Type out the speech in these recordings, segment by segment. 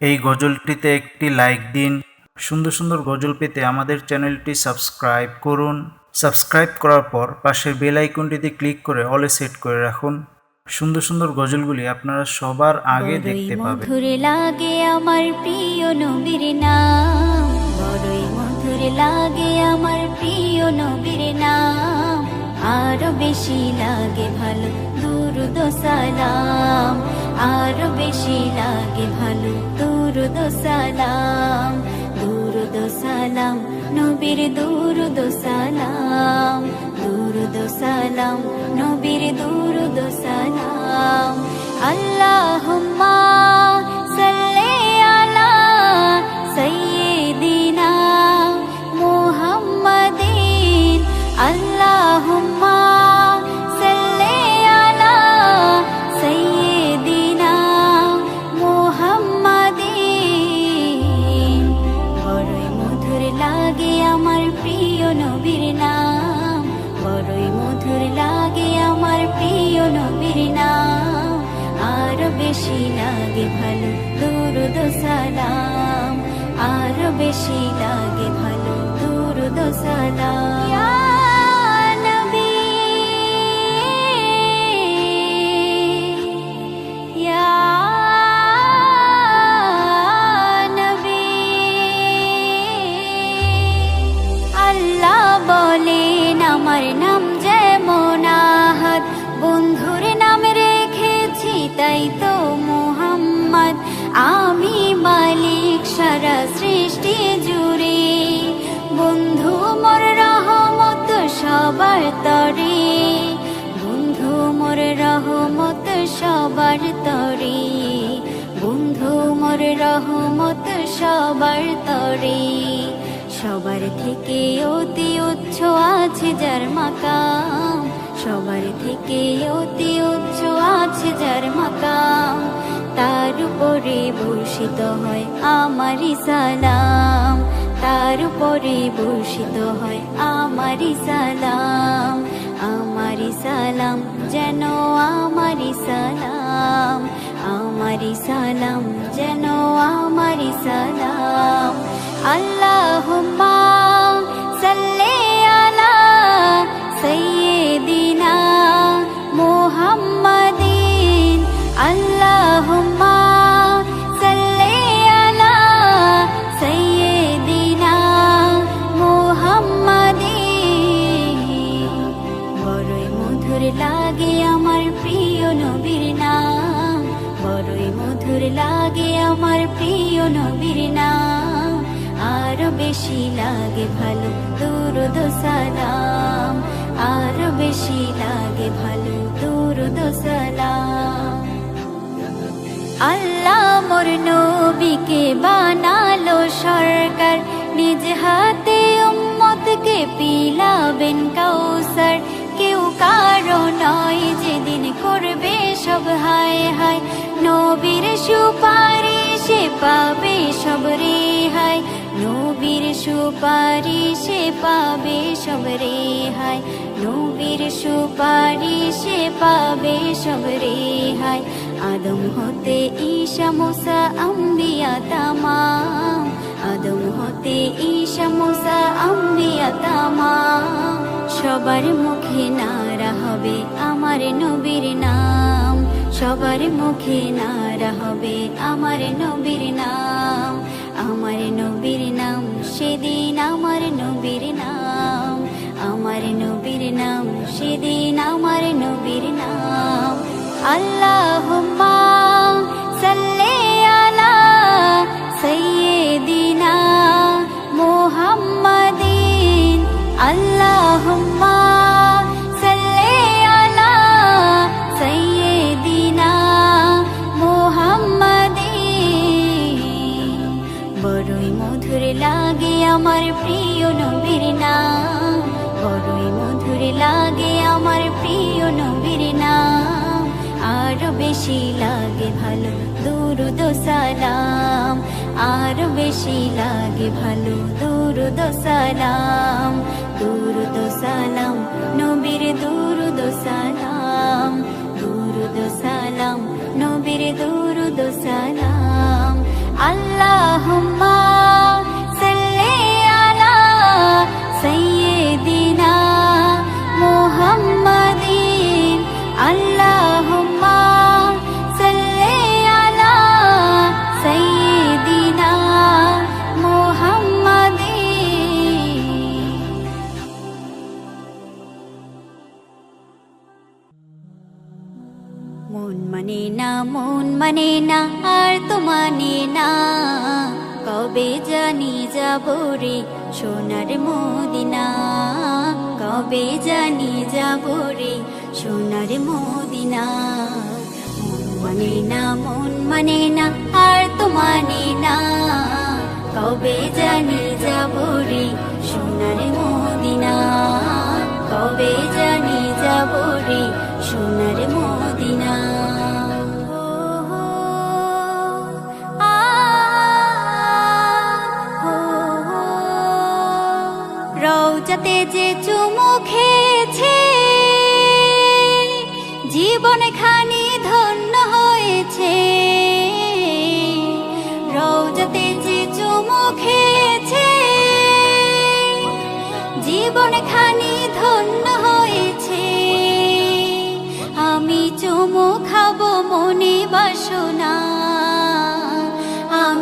এই গজলটিতে একটি লাইক দিন। সুন্দর সুন্দর গজল পেতে আমাদের চ্যানেলটি সাবস্ক্রাইব করুন। সাবস্ক্রাইব করার পর পাশের বেল আইকনটিতে ক্লিক করে অলে সেট করে রাখুন। সুন্দর সুন্দর গজলগুলি আপনারা সবার আগে দেখতে পাবেন। মধুর লাগে আমার প্রিয় নবীর নাম। বড়ই মধুর লাগে আমার প্রিয় নবীর নাম। আরও বেশি লাগে ভালো দুরুদ সালাম। আরও বেশি লাগে ভালো। দুরুদ সালাম দুরুদ সালাম, নবীর দুরুদ সালাম দুরুদ সালাম, নবীর দুরুদ সালাম। আল্লাহুম্মা নবীর নাম আর বেশি লাগে ভালো দুরুদ সালাম আরও বেশি লাগে ভালো দুরুদ সালাম রহমত সবার তরে। বন্ধু, মোর রহমত সবার তরে। সবার থেকে অতি উচ্চ আছে যার মাকাম। সবার থেকে অতি উচ্চ আছে যার মাকাম। তার উপরে ভূষিত হয় আমারই সালাম। তার উপরে ভূষিত হয় আমারই সালাম। আমারই সালাম যেন আমারি সালাম। আমারি সালাম যেন আমারি সালাম। আল্লাহুম্মা বেশি লাগে ভালো, দুরুদ সালাম। আরও বেশি লাগে ভালো, দুরুদ আল্লাহ মোর নবীকে বানালো সরকার। নিজ হাতে উম্মতকে পিলাবেন কাউসার। কেউ কারও নয় যেদিন করবে সব হায় হায়। নবীর সুপারিশে পাবে সব রেহাই। নবীর সুপারিশে পাবে সব রে রেহাই। নবীর সুপারিশে পাবে সব রেহাই। আদম হতে ঈশা, মুসা, আম্বিয়া, তামাম। আদম হতে ঈশা, মুসা, আম্বিয়া, তামাম। সবার মুখে নারা হবে আমার নবীর নাম। সবার মুখে নারা হবে আমার নবীর নাম। আমার নবীর নাম, সেদিন আমার নবীর নাম। আমার নবীর নাম, সেদিন আমার নবীর নাম। আল্লাহুম্মা বড়ই মধুর লাগে আমার প্রিয় নবীর নাম। বড়ই মধুর লাগে আমার প্রিয় নবীর নাম। আরও বেশি লাগে ভালো, দুরুদ সালাম। আরও বেশি লাগে ভালো, দুরুদ সালাম। দুরুদ সালাম, নবীর দুরুদ সালাম। দুরুদ সালাম, নবীর দুরুদ সালাম। আল্লাহুম্মা মন মানে না, মন মানে না, আর তো মানে না। কবে জানি যাব রে সোনার মদিনা? কবে জানি যাব রে সোনার মদিনা? মন মানে না, মন মানে না, আর তো মানে না। কবে জানি যাব রে সোনার মদিনা? কবে জানি যাব রে সোনার মদিনা। রৌজাতে যে চুমু খেয়েছে জীবন খানি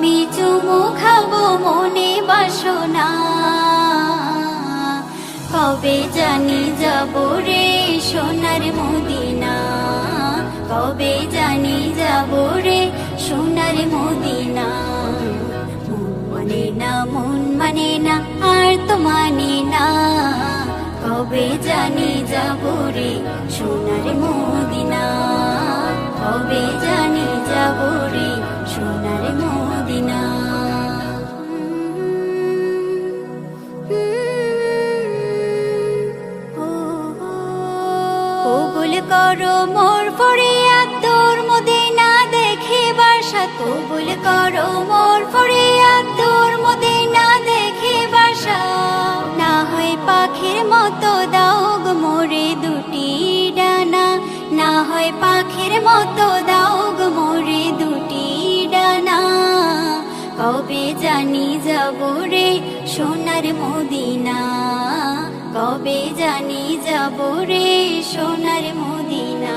আমি চুমু খাব মনে বাসনা। কবে জানি যাব রে সোনার মদিনা? কবে জানি যাব রে সোনার মদিনা? মন মানে না, মন মানে না, আর তো মানে না। কবে জানি যাব রে সোনার মদিনা? কবে জানি যাব রে করো মোর ফরিয়াদ, তোর মদিনা দেখে বাসা কবুল করো মোর ফরিয়াদ, তোর মদিনা দেখে বাসা না হয় পাখির মতো দাও গো মোরে দুটি ডানা, না হয় পাখির মতো দাও গো মোরে দুটি ডানা। কবে জানি যাব রে সোনার মদিনা। কবে জানি যাব রে সোনার মদিনা?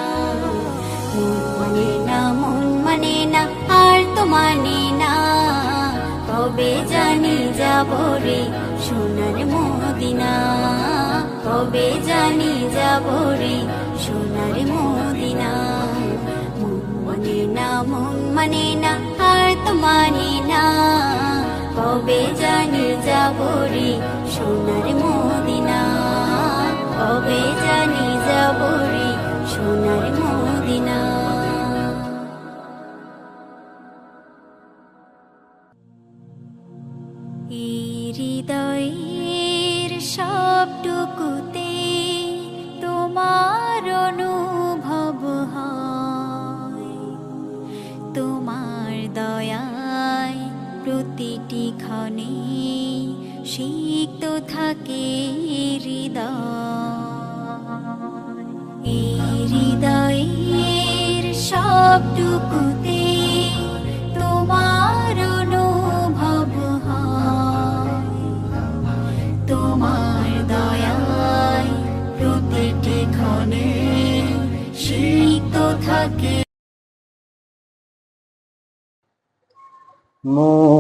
মন মানে না, মন মানে না, আর তো মানে না। কবে জানি যাব রে সোনার মদিনা? কবে জানি যাব রে সোনার মদিনা? মন মানে না, মন মানে না, আর তো মানে না। কবে জানি যাব রে সোনার মদিনা? যাব রে সোনার মদিনা। হৃদয়ের সবটুকুতে তোমার অনুভব হয়। তোমার দয়ায় প্রতিটি ক্ষণে সিক্ত থাকে হৃদয়। হৃদয়ের সবটুকুতে তোমার অনুভব তোমার দয়ায় প্রতিটি ক্ষণে সিক্ত থাকে।